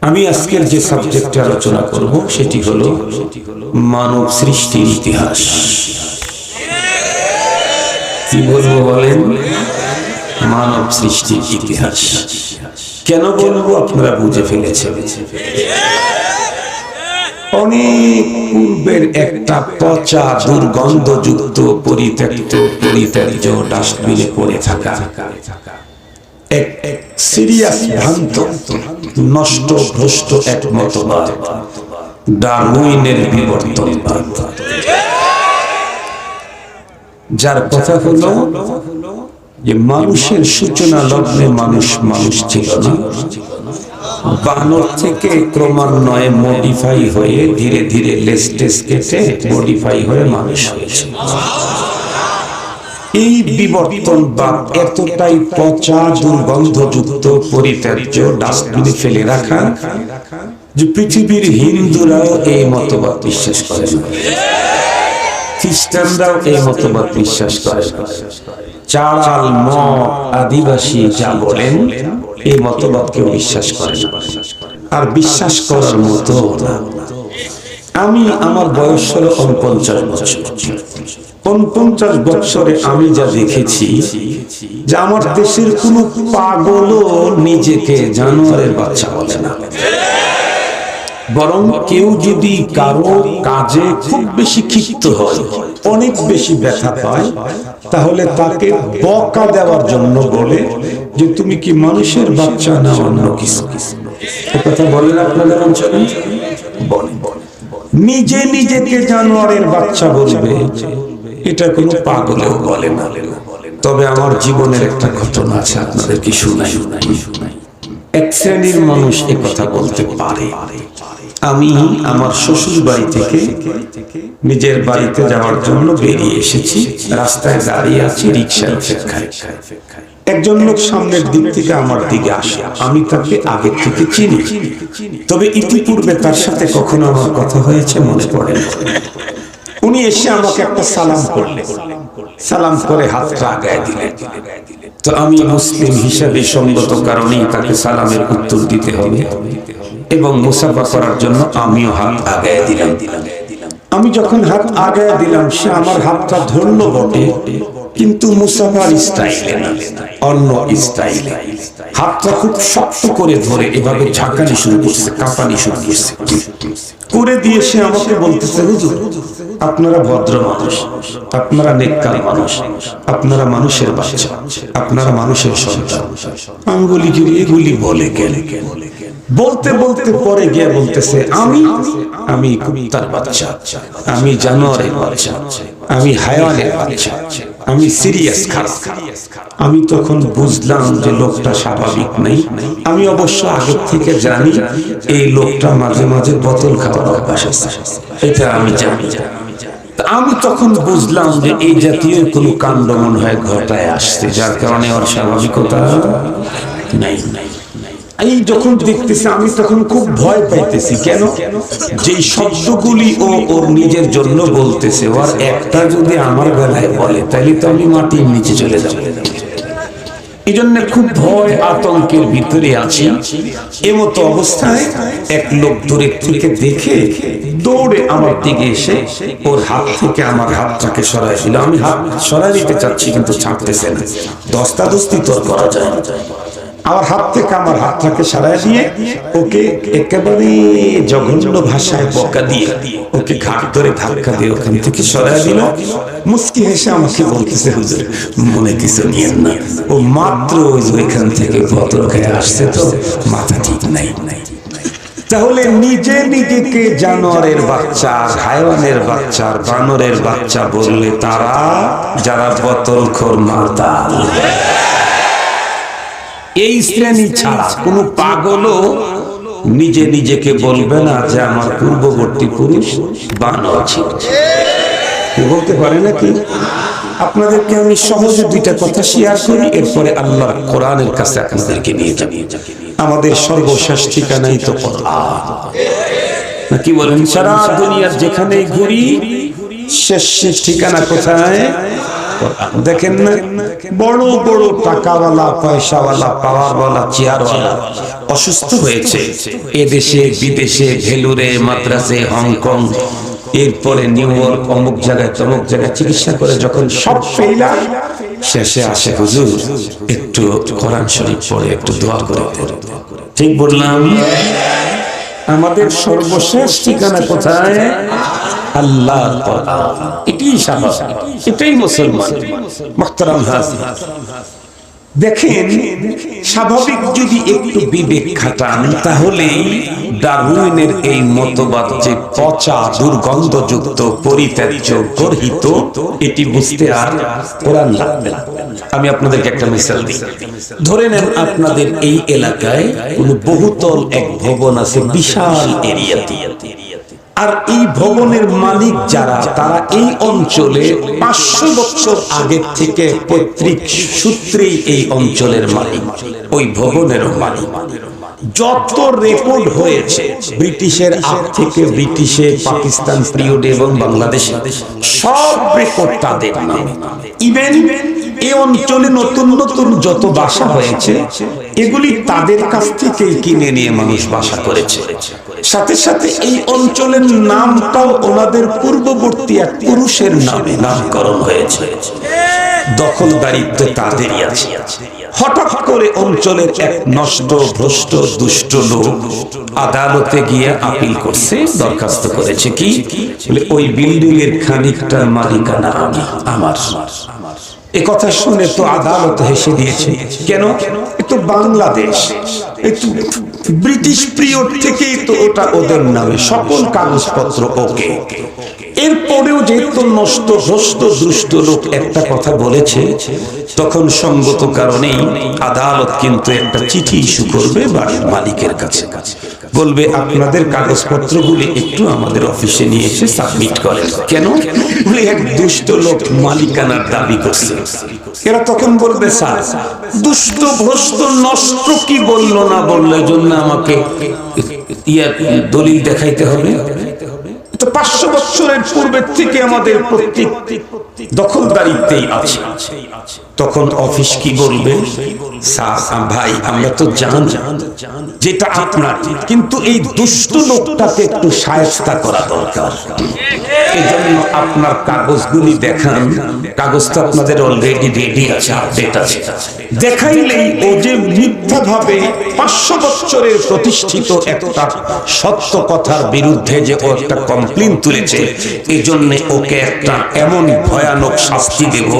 আমি আজকের যে সাবজেক্টে আলোচনা করব, সেটি হলো মানব সৃষ্টির ইতিহাস। কি বলব বলেন? মানব সৃষ্টির ইতিহাস। কেন বলব? আপনারা বুঝে ফেলেছেন। অনেক পূর্বের একটা পচা, দুর্গন্ধযুক্ত, পরিত্যক্ত পরিত্যাজ্য ডাস্টবিনে পড়ে থাকা এক সিরিয়াস ভ্রান্ত নষ্ট, ভ্রষ্ট এক মতবাদ ডারউইনের বিবর্তনবাদ যার কথা হলো যে মানুষের সূচনা লগ্নে মানুষ মানুষ ছিল না। বানর থেকে ক্রমান্বয়ে মডিফাই হয়ে ধীরে ধীরে লেস্টেস কেটে মডিফাই হয়ে মানুষ হয়েছে। এই বিবর্তন বা এতটাই পচা, দুর্গন্ধযুক্ত, পরিত্যাজ্য, ডাস্টবিনে ফেলে রাখা যে পৃথিবীর হিন্দুরাও এই মতবাদ বিশ্বাস করে না। খ্রিস্টানরাও এই মতবাদ বিশ্বাস করে না। চাড়াল ম আদিবাসী যা বলেন, এই মতবাদ কেউ বিশ্বাস করে আর বিশ্বাস করার মতো আমি আমার বয়স হলো উনপঞ্চাশ বছর। উনপঞ্চাশ বছরে আমি যা দেখেছি, যে আমার দেশের কোন পাগলও নিজেকে জানোয়ারের বাচ্চা বলে না। বরং কেউ যদি কারও কাজে খুব বেশি ক্ষিপ্ত হয়, অনেক বেশি ব্যথা পায়, তাহলে তাকে বকা দেওয়ার জন্য বলে যে, তুমি কি মানুষের বাচ্চা না অন্য কিছু? কথা বলেন আপনাদের অঞ্চলে? বলে নিজে নিজেকে জানোয়ারের বাচ্চা বলবে এটা কোনো পাগলেও বলে না। তবে আমার জীবনের একটা ঘটনা আছে আপনাদের কি শুনাই। এক শ্রেণির মানুষ এ কথা বলতে পারে। আমি আমার শ্বশুর বাড়ি থেকে নিজের বাড়িতে যাওয়ার জন্য বেরিয়ে এসেছি। রাস্তায় দাঁড়িয়ে আছি রিক্সার অপেক্ষায়। একজন লোক সামনের দিক থেকে আমার দিকে আসে। আমি তাকে আগে থেকে চিনি। তবে ইতিপূর্বে তার সাথে কখনো আমার কথা হয়েছে মনে পড়ে না। উনি এসে আমাকে একটা সালাম করলেন। সালাম করে হাতটা আগায় দিলেন। তো আমি মুসলিম হিসাবে সঙ্গত কারণেই তাকে সালামের উত্তর দিতে হবে এবং মুসাফা করার জন্য আমিও হাত আগায় দিলাম। আমি যখন হাত আগায় দিলাম সে আমার হাতটা ধরলো বটে কিন্তু মুসাফার স্টাইলে না অন্য স্টাইলে। হাতটা খুব শক্ত করে ধরে এভাবে ঝাঁকানি শুরু করছে কাঁপানি শুরু করছে। করে দিয়ে সে আমাকে বলতেছে, হুজুর, আপনারা ভদ্র মানুষ, আপনারা নেককার মানুষ, আপনারা মানুষের বাচ্চা, আপনারা মানুষের সন্তান। আঙ্গুলি বলি গুলি বলে গেলে বলতে বলতে পরে গিয়ে বলতেছে, আমি আমি কুত্তার বাচ্চা, আমি জানোয়ারের বাচ্চা। আমি বাচ্চা আমি সিরিয়াস খারাপ আমি তখন বুঝলাম যে লোকটা স্বাভাবিক নেই। আমি অবশ্য আগে থেকে জানি এই লোকটা মাঝে মাঝে বোতল খাওয়ার অভ্যাস আছে। এটা আমি জানি। আমি তখন বুঝলাম যে এই জাতীয় কোনো কাণ্ড মনে হয় ঘটায় আসছে, যার কারণে ওর স্বাভাবিকতা নাই নাই। এই যখন দেখতেছি, আমি তখন খুব ভয় পাইতেছি। কেন? যে শব্দগুলি ও ওর নিজের জন্য বলতেছে, ওর একটা যদি আমার বেলায় বলে তাহলে তো আমি মাটির নিচে চলে যাব। এই জন্য খুব ভয়, আতঙ্কের ভিতরে আছি। অবস্থায় এক লোক থেকে দেখে দৌড়ে আমার দিকে এসে ওর হাত থেকে আমার হাতটাকে সরাই আমি হাত সরাই দিতে চাচ্ছি, কিন্তু ছাড়তেছে না। দস্তা দস্তি তোর করা যায় না। আমার হাত থেকে আমার হাতটাকে সারাই দিয়ে ওকে একেবারে জঘন্য ভাষায় বকা দিয়ে ওকে ঘাট ধরে ধাক্কা দিয়ে ওখান থেকে সরাই দিল। মুস্কি হেসে আমাকে বলতেছে, হুজুর, মনে কিছু নিয়েন না। ও মাত্র ওই ওইখান থেকে বোতল খেয়ে আসছে তো, মাথা ঠিক নাই। তাহলে নিজে নিজেকে জানোয়ারের বাচ্চা হায়ওয়ানের বাচ্চা বানরের বাচ্চা বললে তারা যারা বোতল খোর মাতাল। এই শ্রেণি ছাড়া কোনো পাগলও নিজে নিজেকে বলবে না যে আমার পূর্ববর্তী পুরুষ বানর ছিল বলতে পারে নাকি? আপনাদেরকে আমি সহজে দুইটা কথা শেয়ার করি, এরপরে আল্লাহ কোরআনের কাছে আপনাদেরকে নিয়ে যাব। আমাদের সর্বশেষ ঠিকানাই তো কোরআন। নাকি বলেন? সারা দুনিয়ার যেখানে ঘুরি, শেষ ঠিকানা কোথায়? দেখেন না, বড় বড় টাকাওয়ালা, পয়সাওয়ালা, পাওয়ারওয়ালা, চেয়ারওয়ালা অসুস্থ হয়েছে। এদেশে, বিদেশে, ভেলুরে, মাদ্রাসে, হংকং, এরপরে নিউ ইয়র্ক, অমুক জায়গায়, তমুক জায়গায় চিকিৎসা করে যখন সব ফেইলার শেষে আসে হুজুর, একটু কোরআন শরীফ পড়ে, একটু দোয়া করে ঠিক বললাম? আমাদের সর্বশেষ ঠিকানা কোথায়? আল্লাহ এটাই স্বাভাবিক। এটাই মুসলমান। মোহতারাম হাজির দেখেন, স্বাভাবিক যদি একটু বিবেক খাটান, তাহলে ডারউইনের এই মতবাদ যে পচা দুর্গন্ধযুক্ত, পরিত্যাজ্য গর্হিত, এটি বুঝতে আর কোরআন লাগবে না। আমি আপনাদেরকে একটা মিসাল দিই। ধরে নেন আপনাদের এই এলাকায় কোন বহুতল এক ভবন আছে, বিশাল এরিয়াতে আর এই ভবনের মালিক যারা, তারা এই অঞ্চলে পাঁচশো বছর আগে থেকে পৈতৃক সূত্রেই এই অঞ্চলের মালিক, ওই ভবনেরও মালিক। যত রেকর্ড হয়েছে, ব্রিটিশের আগ থেকে ব্রিটিশে, পাকিস্তান, পিরিয়ড এবং বাংলাদেশে, সব রেকর্ড তাদের ইভেন এই অঞ্চলে নতুন নতুন যত বাসা হয়েছে, এগুলি তাদের কাছ থেকেই কিনে নিয়ে মানুষ বাসা করেছে। সাথে সাথে এই অঞ্চলের নামটাও ওনাদের পূর্ববর্তী এক পুরুষের নামে নামকরণ হয়েছে। দখলদারিত্ব তাদেরই আছে। হঠাৎ করে অঞ্চলের এক নষ্ট, ভ্রষ্ট, দুষ্ট লোক আদালতে গিয়ে আপিল করছে, দরখাস্ত করেছে কি? ওই বিল্ডিং এর খানিকটার মালিকানা আমি, আমার। এ কথা শুনে তো আদালত হেসে দিয়েছে। কেন? তো বাংলাদেশ। ব্রিটিশ পিরিয়ড থেকেই তো ওটা ওদের নামে, সকল কাগজপত্র ওকে। এরপরেও যেহেতু নষ্ট, ভ্রষ্ট, দুষ্ট লোক একটা কথা বলেছে, তখন সঙ্গত কারণেই আদালত কিন্তু একটা চিঠি ইস্যু করবে বাড়ির মালিকের কাছে কাছে। বলবে, আপনাদের কাগজপত্রগুলি একটু আমাদের অফিসে নিয়ে এসে সাবমিট করেন। কেন? বলে এক দুষ্ট লোক মালিকানার দাবি করছে। এরা তখন বলবে, স্যার, দুষ্ট, ভ্রষ্ট, নষ্ট কি বলল না বললে? জন্য আমাকে ইয়া, দলিল দেখাইতে হবে। তো পাঁচশো বৎসরের পূর্বের থেকে আমাদের প্রত্যেক দখলদারিত্বেই আছে। তখন অফিস কি বলবে? ভাই, আমরা তো জান যেটা আপনার, কিন্তু এই দুষ্ট লোকটাকে একটু সায়স্তা করা দরকার। এই জন্য আপনার কাগজগুলি দেখান। কাগজ তো আপনাদের অলরেডি রেডি আছে আপডেট আছে। দেখাইলেই ও যে মিথ্যা ভাবে পাঁচশো বছরের প্রতিষ্ঠিত একটা সত্য কথার বিরুদ্ধে যে ও একটা কমপ্লেন তুলেছে এই জন্য ওকে একটা এমন ভয়ানক শাস্তি দেব।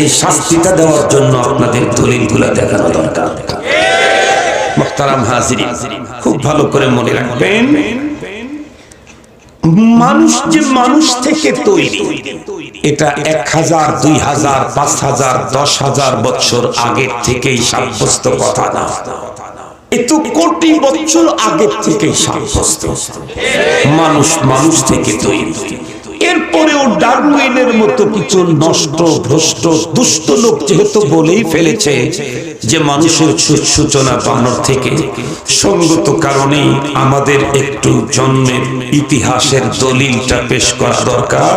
এই শাস্তিটা দেওয়ার জন্য আপনাদের দলিলগুলা দেখানো দরকার। মোহতারাম হাজিরি খুব ভালো করে মনে রাখবেন। মানুষ যে মানুষ থেকে তৈরি, এটা এক হাজার, দুই হাজার, পাঁচ হাজার, দশ হাজার বছর আগের থেকেই সাব্যস্ত কথা না। কোটি বছর আগের থেকেই সাব্যস্ত। মানুষ মানুষ থেকে তৈরি। ডারউইনের মতো কিছু নষ্ট, ভ্রষ্ট, দুষ্ট লোক যেহেতু বলেই ফেলেছে যে মানুষের থেকে সঙ্গত কারণেই আমাদের একটু জন্মের ইতিহাসের দলিলটা পেশ করা দরকার।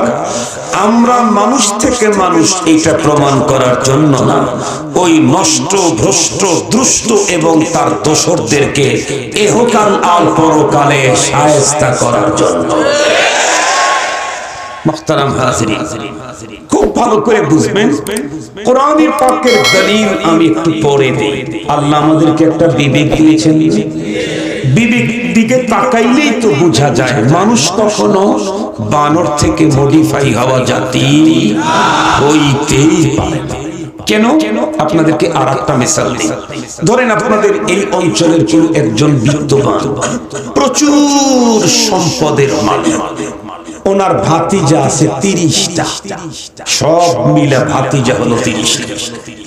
আমরা মানুষ থেকে মানুষ এটা প্রমাণ করার জন্য না, ওই নষ্ট, ভ্রষ্ট, দুষ্ট এবং তার দোসরদেরকে এহকাল আল পরকালে সায়স্তা করার জন্য। মোহতারাম হাজিরিন খুব ভালো করে বুঝবেন কোরআনের পাকের দলিল আমি একটু পড়ে দিই। আল্লাহ আমাদেরকে একটা বিবেক দিয়েছেন। বিবেক দিকে তাকাইলেই তো বোঝা যায়, মানুষ কখনো বানর থেকে মডিফাই হওয়া জাতি হইতেই পারে। কেন? আপনাদেরকে আর একটা মিসাল দিই। ধরেন আপনাদের এই অঞ্চলের কেউ একজন বিত্তবান, প্রচুর সম্পদের মালিক। ওনার ভাতিজা আছে তিরিশটা। সব মিলে ভাতিজা হলো তিরিশটা।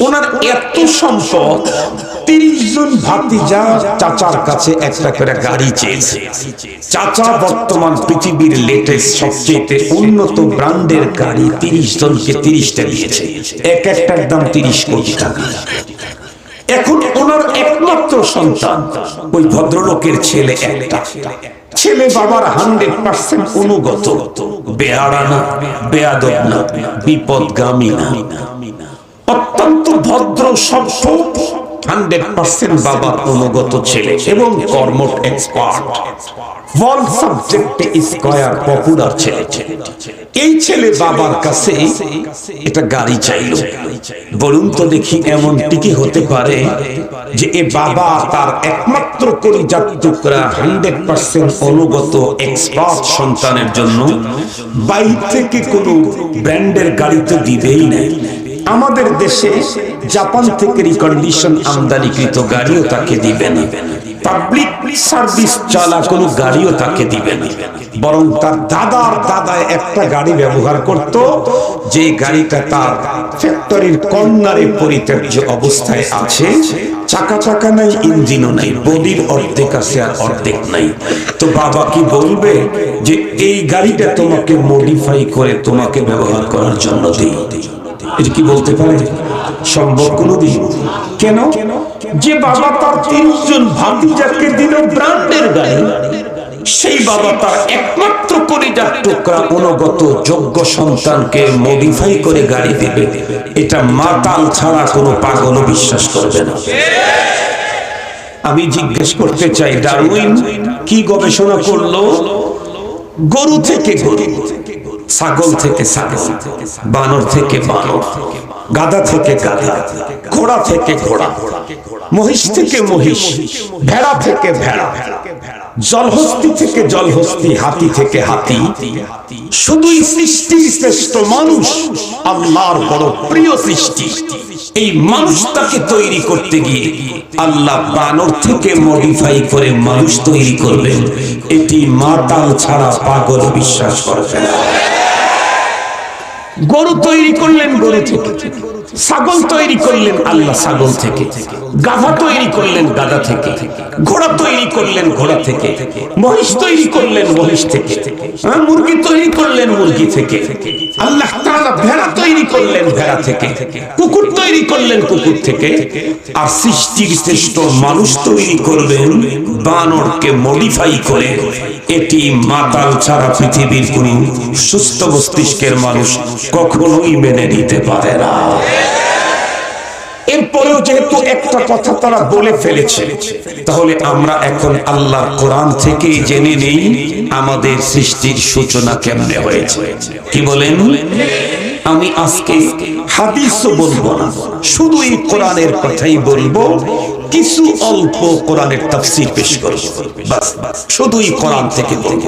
ওনার এত সম্পদ, তিরিশ জন ভাতিজা চাচার কাছে একটা করে গাড়ি চেয়েছে। চাচা বর্তমান পৃথিবীর লেটেস্ট ব্র্যান্ডের গাড়ি তিরিশ জনকে তিরিশটা দিয়েছে। এক দাম তিরিশ এখন ওনার একমাত্র সন্তান। ওই ভদ্রলোকের ছেলে একটা। ছেলে বাবার হান্ড্রেড পার্সেন্ট অনুগত। বেয়ারা না না, বিপদগামী না। অত্যন্ত ভদ্র সভ্য হান্ড্রেড পার্সেন্ট বাবার অনুগত ছেলে এবং কর্মট এক্সপার্ট সাবজেক্টে স্কয়ার পপুলার ছেলে। এই ছেলে বাবার কাছে এটা গাড়ি চাইল। বলুন তো দেখি এমনটি কি হতে পারে যে এ বাবা তার একমাত্র কলিজার টুকরা হান্ড্রেড পার্সেন্ট অনুগত এক্সপার্ট সন্তানের জন্য বাইর থেকে কোনো ব্র্যান্ডের গাড়ি তো দিবেই নাই আমাদের দেশে জাপান থেকে রিকন্ডিশন আমদানিকৃত গাড়িও তাকে দিবে না। পাবলিক সার্ভিস চালা কোনো গাড়িও তাকে দিবে না। বরং তার দাদার দাদা একটা গাড়ি ব্যবহার করত, যে গাড়িটা তার ফ্যাক্টরির কর্নারে পরিত্যাজ্য অবস্থায় আছে। চাকা চাকা নাই, ইঞ্জিনও নাই, বডির অর্ধেক আছে আর অর্ধেক নাই। তো বাবা কি বলবে যে, এই গাড়িটা তোমাকে মডিফাই করে তোমাকে ব্যবহার করার জন্য দিই। এটা কি বলতে পারে? সম্ভব কোনোদিন। কেন? যে বাবা তার তিনজন ভাতিজাকে দিল ব্র্যান্ডের গাড়ি, সেই বাবা তার একমাত্র কলিজার টুকরা অনুগত যোগ্য সন্তানকে মডিফাই করে গাড়ি দেবে। এটা মাতাল ছাড়া কোনো পাগল বিশ্বাস করবে না। আমি জিজ্ঞেস করতে চাই, ডারউইন কি গবেষণা করল? গরু থেকে গরু। ছাগল থেকে ছাগল বানর থেকে বানর গাদা থেকে গাদা ঘোড়া থেকে ঘোড়া মহিষ থেকে মহিষ ভেড়া থেকে ভেড়া জলহস্তি থেকে জলহস্তি হাতি থেকে হাতি শুধুই সৃষ্টি শ্রেষ্ঠ মানুষ আল্লাহর বড় প্রিয় সৃষ্টি। এই মানুষটাকে তৈরি করতে গিয়ে আল্লাহ বানর থেকে মডিফাই করে মানুষ তৈরি করবেন এটি মাতাল ছাড়া পাগল বিশ্বাস করবে গরু তৈরি করলেন গরু থেকে ছাগল তৈরি করলেন আল্লাহ ছাগল থেকে গাধা তৈরি করলেন গাধা থেকে ঘোড়া তৈরি করলেন ঘোড়া থেকে মহিষ তৈরি করলেন মহিষ থেকে হ্যাঁ, মুরগি তৈরি করলেন মুরগি থেকে আল্লাহ তাআলা ভেড়া তৈরি করলেন ভেড়া থেকে কুকুর তৈরি করলেন কুকুর থেকে আর সৃষ্টির শ্রেষ্ঠ মানুষ তৈরি করবেন বানরকে মডিফাই করে এটি মাতাল ছাড়া পৃথিবীর কোন সুস্থ মস্তিষ্কের মানুষ কখনোই মেনে নিতে পারে না। এরপরেও যেহেতু একটা কথা তারা বলে ফেলেছে, তাহলে আমরা এখন আল্লাহ কোরআন থেকে জেনে নেই আমাদের সৃষ্টির সূচনা কেমনে হয়েছে। কি বলেন? আমি আজকে হাদিসও বলব না, শুধু এই কোরআনের কথাই বলব, কিছু অল্প কোরআনের তাফসীর পেশ করব। বাস, শুধুই কোরআন থেকে বলব।